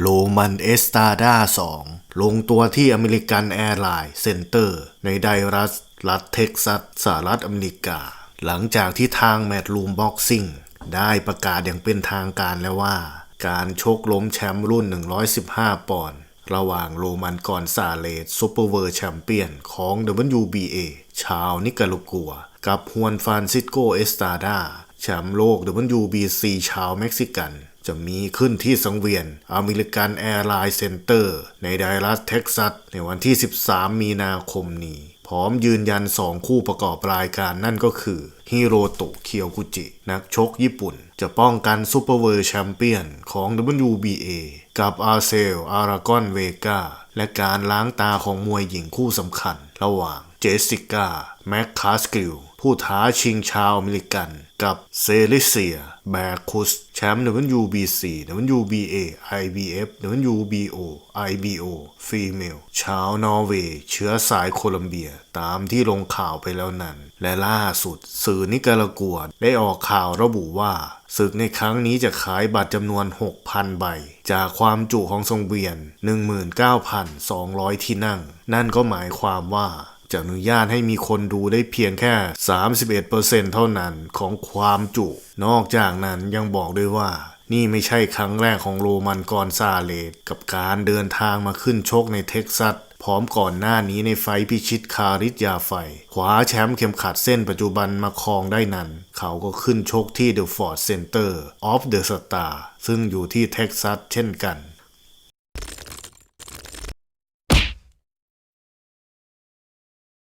โรมันเอสตาดา2 ลงตัวที่อเมริกันแอร์ไลน์เซ็นเตอร์ในไดรัส รัฐเท็กซัสสหรัฐอเมริกา หลังจากที่ทางแมตลูมบ็อกซิ่งได้ประกาศอย่างเป็นทางการแล้วว่า การชกล้มแชมป์รุ่น 115 ปอนด์ระหว่างโรมันกอนซาเลสซูเปอร์เวิร์แชมเปี้ยนของ WBA ชาวนิการากัว กับฮวนฟานซิสโกเอสตาดาแชมป์โลก WBC ชาวเม็กซิกัน จะมีขึ้นที่สังเวียนอเมริกันแอร์ไลน์เซ็นเตอร์ในไดรัสเท็กซัสในวันที่ 13 มีนาคมนี้ ร้อมยืนยัน 2 คู่ประกอบรายการนั่นก็คือฮิโรโตะเคียวกุจิ นักชกญี่ปุ่น จะป้องกันซูเปอร์เวิร์แชมเปี้ยนของ WBA กับอาเซล อารากอนเวกาและการล้างตาของมวยหญิงคู่สำคัญ ระหว่างเจสสิก้า แม็กคาสกิล ผู้ท้าชิงชาวอเมริกัน กับเซลิเซีย แบคุส แชมป์ WBC WBA IBF WBO IBO ฟีเมลชาวนอร์เวย์เชื้อสายโคลัมเบียตามที่ลงข่าวไปแล้วนั้น และล่าสุด สื่อนิการากัวได้ออกข่าวระบุว่าศึกในครั้งนี้จะขายบัตรจำนวน 6,000 ใบ จากความจุของทรงเวียน 19,200 ที่นั่ง นั่นก็หมายความว่าจะอนุญาตให้มีคนดูได้เพียงแค่ 31%เท่านั้นของความจุ นอกจากนั้นยังบอกด้วยว่า นี่ไม่ใช่ครั้งแรกของโรมันกอนซาเลสกับการเดินทางมาขึ้นชกในเท็กซัส พร้อมก่อนหน้านี้ในไฟพิชิตคาริสยาไฟคว้าแชมป์เข็มขัดเส้นปัจจุบันมาครองได้นั้น เขาก็ขึ้นชกที่เดอฟอร์ดเซ็นเตอร์ออฟเดอะสตาร์ซึ่งอยู่ที่เท็กซัสเช่นกัน